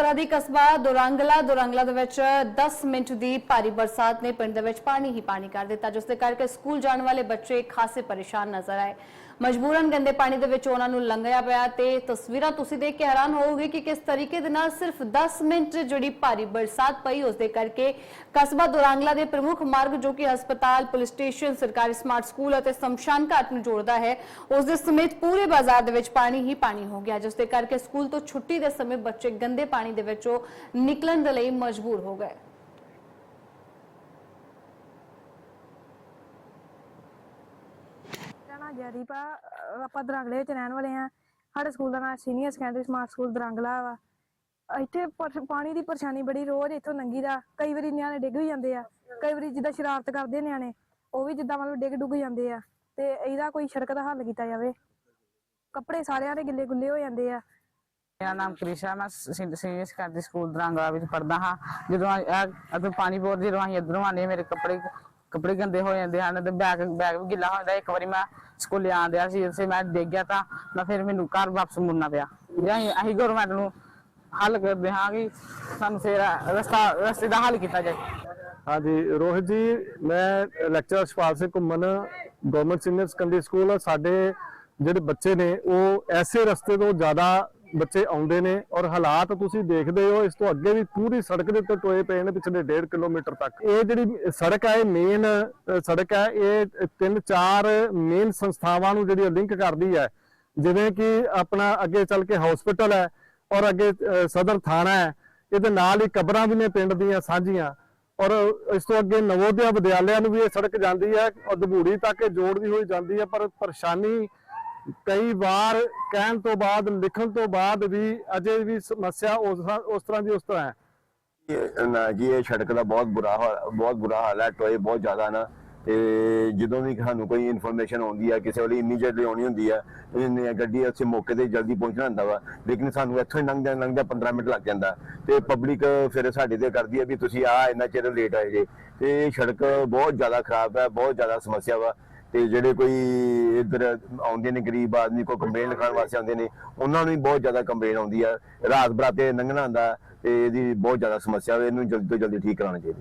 ਸਰਹੱਦੀ ਕਸਬਾ ਦੁਰੰਗਲਾ ਦੁਰੰਗਲਾ ਦੇ ਵਿੱਚ 10 ਮਿੰਟ ਦੀ ਭਾਰੀ ਬਰਸਾਤ ਨੇ ਪਿੰਡ ਦੇ ਵਿੱਚ ਪਾਣੀ ਹੀ ਪਾਣੀ ਕਰ ਦਿੱਤਾ, ਜਿਸ ਦੇ ਕਰਕੇ ਸਕੂਲ ਜਾਣ ਵਾਲੇ ਬੱਚੇ ਖਾਸੇ ਪਰੇਸ਼ਾਨ ਨਜ਼ਰ ਆਏ। ਮਜਬੂਰਨ ਗੰਦੇ ਪਾਣੀ ਦੇ ਵਿੱਚ ਉਹਨਾਂ ਨੂੰ ਲੰਘਿਆ ਪਿਆ ਤੇ ਤਸਵੀਰਾਂ ਤੁਸੀਂ ਦੇਖ ਕੇ ਹੈਰਾਨ ਹੋਵੋਗੇ ਕਿ ਕਿਸ ਤਰੀਕੇ ਦੇ ਨਾਲ ਸਿਰਫ 10 ਮਿੰਟ ਜਿਹੜੀ ਭਾਰੀ ਬਰਸਾਤ ਪਈ, ਉਸ ਦੇ ਕਰਕੇ ਕਸਬਾ ਦੁਰਾਂਗਲਾ ਦੇ ਪ੍ਰਮੁੱਖ ਮਾਰਗ ਜੋ ਕਿ ਹਸਪਤਾਲ, ਪੁਲਿਸ ਸਟੇਸ਼ਨ, ਸਰਕਾਰੀ ਸਮਾਰਟ ਸਕੂਲ ਅਤੇ ਸ਼ਮਸ਼ਾਨ ਘਾਟ ਨੂੰ ਜੋੜਦਾ ਹੈ, ਉਸ ਦੇ ਸਮੇਤ ਪੂਰੇ ਬਾਜ਼ਾਰ ਦੇ ਵਿੱਚ ਪਾਣੀ ਹੀ ਪਾਣੀ ਹੋ ਗਿਆ, ਜਿਸ ਦੇ ਕਰਕੇ ਸਕੂਲ ਤੋਂ ਛੁੱਟੀ ਦੇ ਸਮੇਂ ਬੱਚੇ ਗੰਦੇ ਪਾਣੀ ਦੇ ਵਿੱਚੋਂ ਨਿਕਲਣ ਦੇ ਲਈ ਮਜਬੂਰ ਹੋ ਗਏ। ਮੇਰਾ ਆਪਾਂ ਦਰੰਗਲੇ ਵਿੱਚ ਰਹਿਣ ਵਾਲੇ ਆ ਸਾਡੇ ਸਕੂਲ ਦਾ ਨਾਮ senior secondary smart school Darangla ਵਾ। ਇੱਥੇ ਪਰ- ਪਾਣੀ ਦੀ ਪਰੇਸ਼ਾਨੀ ਬੜੀ, ਰੋਜ਼ ਇੱਥੋਂ ਲੰਘੀ ਦਾ ਕਈ ਵਾਰੀ ਨਿਆਣੇ ਡਿੱਗ ਵੀ ਜਾਂਦੇ ਆ। ਕਈ ਵਾਰੀ ਜਿੱਦਾਂ ਸ਼ਰਾਰਤ ਕਰਦੇ ਨਿਆਣੇ, ਉਹ ਵੀ ਜਿੱਦਾਂ ਮਤਲਬ ਡਿੱਗ ਡੁੱਗ ਜਾਂਦੇ ਆ। ਤੇ ਇਹਦਾ ਕੋਈ ਸੜਕ ਦਾ ਹੱਲ ਕੀਤਾ ਜਾਵੇ। ਕੱਪੜੇ ਸਾਰਿਆਂ ਦੇ ਗਿੱਲੇ ਗੁੱਲੇ ਹੋ ਜਾਂਦੇ ਆ। ਮੇਰਾ ਨਾਮ ਕ੍ਰਿਸ਼ਾ, ਮੈਂ ਸੀਨੀਅਰ ਸੈਕੰਡਰੀ ਸਕੂਲ ਦਰਾਂਗਲਾ ਵਿੱਚ ਪੜਦਾ ਹਾਂ। ਜਦੋਂ ਅਦੋਂ ਪਾਣੀ ਬਹੁਤ ਜਦੋਂ ਅਸੀਂ ਇੱਧਰੋਂ ਆਉਂਦੇ ਮੇਰੇ ਕੱਪੜੇ ਕੱਪੜੇ ਗੰਦੇ ਹੋ ਜਾਂਦੇ ਹਨ ਤੇ ਬੈਗ ਬੈਗ ਵੀ ਗਿੱਲਾ ਹੋ ਜਾਂਦਾ। ਇੱਕ ਵਾਰੀ ਮੈਂ ਸਕੂਲੇ ਆਂਦਿਆ ਸੀ ਉਸੇ ਮੈਂ ਡਿੱਗ ਗਿਆ ਤਾਂ ਮੈਂ ਫਿਰ ਮੈਨੂੰ ਘਰ ਵਾਪਸ ਮੁੜਨਾ ਪਿਆ। ਅਸੀਂ ਅਸੀਂ ਗਵਰਨਮੈਂਟ ਨੂੰ ਹੱਲ ਕਰਦੇ ਹਾਂ ਕਿ ਸਾਨੂੰ ਫਿਰ ਰਸਤਾ, ਰਸਤੇ ਦਾ ਹੱਲ ਕੀਤਾ ਜਾਏ। ਹਾਂਜੀ, ਰੋਹਿਤ ਜੀ, ਮੈਂ ਲੈਕਚਰਰ ਸ਼ਪਾਲ ਸਿੰਘ ਘੁੰਮਣ ਗਵਰਨਮੈਂਟ ਸੀਨੀਅਰ ਸੈਕੰਡਰੀ ਸਕੂਲ ਸਾਡੇ ਜਿਹੜੇ ਬੱਚੇ ਨੇ, ਉਹ ਐਸੇ ਰਸਤੇ ਤੋਂ ਜ਼ਿਆਦਾ ਬੱਚੇ ਆਉਂਦੇ ਨੇ ਔਰ ਹਾਲਾਤ ਤੁਸੀਂ ਦੇਖਦੇ ਹੋ, ਇਸ ਤੋਂ ਅੱਗੇ ਵੀ ਪੂਰੀ ਸੜਕ ਦੇ ਉੱਤੇ ਟੋਏ ਪਏ ਨੇ ਪਿਛਲੇ 1.5 ਕਿਲੋਮੀਟਰ ਤੱਕ। ਇਹ ਜਿਹੜੀ ਸੜਕ ਹੈ ਇਹ ਮੇਨ ਸੜਕ ਹੈ, ਇਹ ਤਿੰਨ ਚਾਰ ਮੇਨ ਸੰਸਥਾਵਾਂ ਨੂੰ ਜਿਹੜੀ ਲਿੰਕ ਕਰਦੀ ਹੈ। ਜਿਵੇਂ ਕਿ ਆਪਣਾ ਅੱਗੇ ਚੱਲ ਕੇ ਹਸਪੀਟਲ ਹੈ ਔਰ ਅੱਗੇ ਸਦਰ ਥਾਣਾ ਹੈ। ਇਹਦੇ ਨਾਲ ਹੀ ਕਬਰਾਂ ਵੀ ਨੇ ਪਿੰਡ ਦੀਆਂ ਸਾਂਝੀਆਂ। ਔਰ ਇਸ ਤੋਂ ਅੱਗੇ ਨਵੋਦਿਆ ਵਿਦਿਆਲਿਆਂ ਨੂੰ ਵੀ ਇਹ ਸੜਕ ਜਾਂਦੀ ਹੈ। ਔਰ ਦਬੂੜੀ ਤੱਕ ਇਹ ਜੋੜਦੀ ਹੋਈ ਜਾਂਦੀ ਹੈ, ਪਰ ਪਰੇਸ਼ਾਨੀ ਕਈ ਵਾਰ ਕਹਿਣ ਤੋਂ ਬਾਅਦ, ਲਿਖਣ ਤੋਂ ਬਾਅਦ ਵੀ ਅਜੇ ਵੀ ਸਮੱਸਿਆ ਉਸ ਤਰ੍ਹਾਂ- ਦੀ ਉਸ ਤਰ੍ਹਾਂ ਹੈ। ਨਾ ਜੀ, ਇਹ ਸੜਕ ਦਾ ਬਹੁਤ ਬੁਰਾ ਹਾਲ, ਬਹੁਤ ਬੁਰਾ ਹਾਲ ਹੈ, ਟੋਏ ਬਹੁਤ ਜ਼ਿਆਦਾ ਨਾ। ਤੇ ਜਦੋਂ ਵੀ ਸਾਨੂੰ ਕੋਈ ਇਨਫੋਰਮੇਸ਼ਨ ਆਉਂਦੀ ਹੈ ਕਿਸੇ ਵੇਲੇ ਇਮੀਡੀਏਟਲੀ ਆਉਣੀ ਹੁੰਦੀ ਹੈ ਇਹਨੇ ਗੱਡੀ ਉੱਥੇ ਮੌਕੇ ਤੇ ਜਲਦੀ ਪਹੁੰਚਣਾ ਹੁੰਦਾ ਵਾ, ਲੇਕਿਨ ਸਾਨੂੰ ਇੱਥੋਂ ਹੀ ਲੰਘਦਿਆਂ ਲੰਘਦਿਆਂ 15 ਮਿੰਟ ਲੱਗ ਜਾਂਦਾ। ਤੇ ਪਬਲਿਕ ਫਿਰ ਸਾਡੇ ਤੇ ਕਰਦੀ ਹੈ ਵੀ ਤੁਸੀਂ ਆ, ਇੰਨਾ ਚਿਰ ਲੇਟ ਆਏ ਜੇ। ਤੇ ਸੜਕ ਬਹੁਤ ਜ਼ਿਆਦਾ ਖਰਾਬ ਹੈ, ਬਹੁਤ ਜ਼ਿਆਦਾ ਸਮੱਸਿਆ ਵਾ। ਤੇ ਜਿਹੜੇ ਕੋਈ ਇੱਧਰ ਆਉਂਦੇ ਨੇ, ਗਰੀਬ ਆਦਮੀ ਕੋਈ ਕੰਪਲੇਨ ਲਿਖਾਉਣ ਵਾਸਤੇ ਆਉਂਦੇ ਨੇ, ਉਹਨਾਂ ਨੂੰ ਵੀ ਬਹੁਤ ਜ਼ਿਆਦਾ ਕੰਪਲੇਨ ਆਉਂਦੀ ਆ। ਰਾਤ ਬਰਾਤੇ ਲੰਘਣਾ ਹੁੰਦਾ ਤੇ ਇਹਦੀ ਬਹੁਤ ਜ਼ਿਆਦਾ ਸਮੱਸਿਆ ਇਹਨੂੰ ਜਲਦੀ ਤੋਂ ਜਲਦੀ ਠੀਕ ਕਰਾਉਣਾ ਚਾਹੀਦਾ।